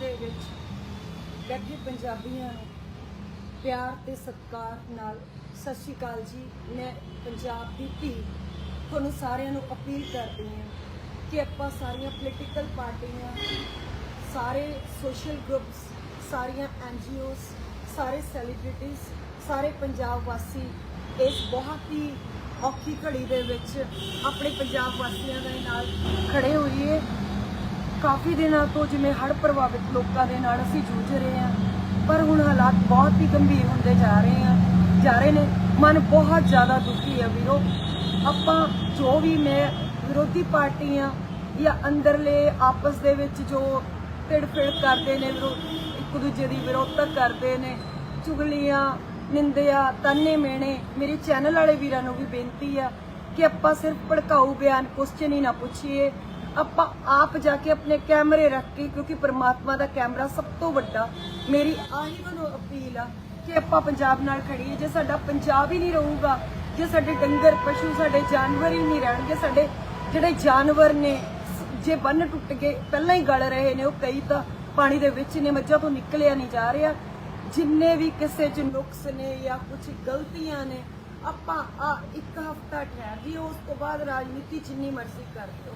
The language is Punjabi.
ਦੇ ਵਿੱਚ ਬੈਠੇ ਪੰਜਾਬੀਆਂ ਨੂੰ ਪਿਆਰ ਤੇ ਸਤਿਕਾਰ ਨਾਲ ਸਤਿ ਸ਼੍ਰੀ ਅਕਾਲ ਜੀ। ਮੈਂ ਪੰਜਾਬ ਦੀ ਧੀ ਤੁਹਾਨੂੰ ਸਾਰਿਆਂ ਨੂੰ ਅਪੀਲ ਕਰਦੀ ਹਾਂ ਕਿ ਆਪਾਂ ਸਾਰੀਆਂ ਪੋਲੀਟੀਕਲ ਪਾਰਟੀਆਂ, ਸਾਰੇ ਸੋਸ਼ਲ ਗਰੁੱਪਸ ਸਾਰੀਆਂ ਐਨਜੀਓਜ਼ ਸਾਰੇ ਸੈਲੀਬ੍ਰਿਟੀਜ਼ ਸਾਰੇ ਪੰਜਾਬ ਵਾਸੀ ਇਸ ਬਹੁਤ ਹੀ ਔਖੀ ਘੜੀ ਦੇ ਵਿੱਚ ਆਪਣੇ ਪੰਜਾਬ ਵਾਸੀਆਂ ਦੇ ਨਾਲ ਖੜੇ ਹੋਈਏ। ਕਾਫੀ ਦਿਨਾਂ ਤੋਂ ਜਿਵੇਂ ਹੜ੍ਹ ਪ੍ਰਭਾਵਿਤ ਲੋਕਾਂ ਦੇ ਨਾਲ ਅਸੀਂ ਜੂਝ ਰਹੇ ਹਾਂ, ਪਰ ਹੁਣ ਹਾਲਾਤ ਬਹੁਤ ਹੀ ਗੰਭੀਰ ਹੁੰਦੇ ਜਾ ਰਹੇ ਆ ਜਾ ਰਹੇ ਨੇ। ਮਨ ਬਹੁਤ ਜ਼ਿਆਦਾ ਦੁਖੀ ਹੈ ਵੀਰੋ। ਆਪਾਂ ਜੋ ਵੀ ਮੈਂ ਵਿਰੋਧੀ ਪਾਰਟੀਆਂ ਜਾਂ ਅੰਦਰਲੇ ਆਪਸ ਦੇ ਵਿੱਚ ਜੋ ਤਿੜਫਿੜ ਕਰਦੇ ਨੇ ਵਿਰੋ- ਇੱਕ ਦੂਜੇ ਦੀ ਵਿਰੋਧਤਾ ਕਰਦੇ ਨੇ, ਚੁਗਲੀਆਂ, ਨਿੰਦਿਆ, ਤਾਨੇ ਮੇਣੇ, ਮੇਰੇ ਚੈਨਲ ਵਾਲੇ ਵੀਰਾਂ ਨੂੰ ਵੀ ਬੇਨਤੀ ਆ ਕਿ ਆਪਾਂ ਸਿਰਫ ਭੜਕਾਊ ਬਿਆਨ ਕੁਐਸਚਨ ਹੀ ਨਾ ਪੁੱਛੀਏ। ਆਪਾਂ ਆਪ ਜਾ ਕੇ ਆਪਣੇ ਕੈਮਰੇ ਰੱਖ ਕੇ, ਕਿਉਂਕਿ ਪ੍ਰਮਾਤਮਾ ਦਾ ਕੈਮਰਾ ਸਭ ਤੋਂ ਵੱਡਾ, ਮੇਰੀ ਆਹੀ ਤੁਹਾਨੂੰ ਅਪੀਲ ਆ ਕਿ ਆਪਾਂ ਪੰਜਾਬ ਨਾਲ ਖੜੀਏ। ਜੇ ਸਾਡਾ ਪੰਜਾਬ ਹੀ ਨਹੀਂ ਰਹੂਗਾ, ਜੇ ਸਾਡੇ ਡੰਗਰ, ਪਸ਼ੂ ਸਾਡੇ ਜਾਨਵਰ ਹੀ ਨਹੀਂ ਰਹਿਣਗੇ, ਸਾਡੇ ਜਿਹੜੇ ਜਾਨਵਰ ਨੇ, ਜੇ ਬੰਨ ਟੁੱਟ ਗਏ, ਪਹਿਲਾਂ ਹੀ ਗਲ ਰਹੇ ਨੇ, ਉਹ ਕਈ ਤਾਂ ਪਾਣੀ ਦੇ ਵਿੱਚ ਨੇ, ਮੱਝਾਂ ਤੋਂ ਨਿਕਲਿਆ ਨਹੀਂ ਜਾ ਰਿਹਾ। ਜਿੰਨੇ ਵੀ ਕਿਸੇ ਚ ਨੁਕਸ ਨੇ ਜਾਂ ਕੁਝ ਗਲਤੀਆਂ ਨੇ, ਆਪਾਂ ਆ ਇੱਕ ਹਫਤਾ ਠਹਿਰ ਜੀ ਉਸ ਤੋਂ ਬਾਅਦ ਰਾਜਨੀਤੀ ਜਿੰਨੀ ਮਰਜ਼ੀ ਕਰ ਦਿਓ।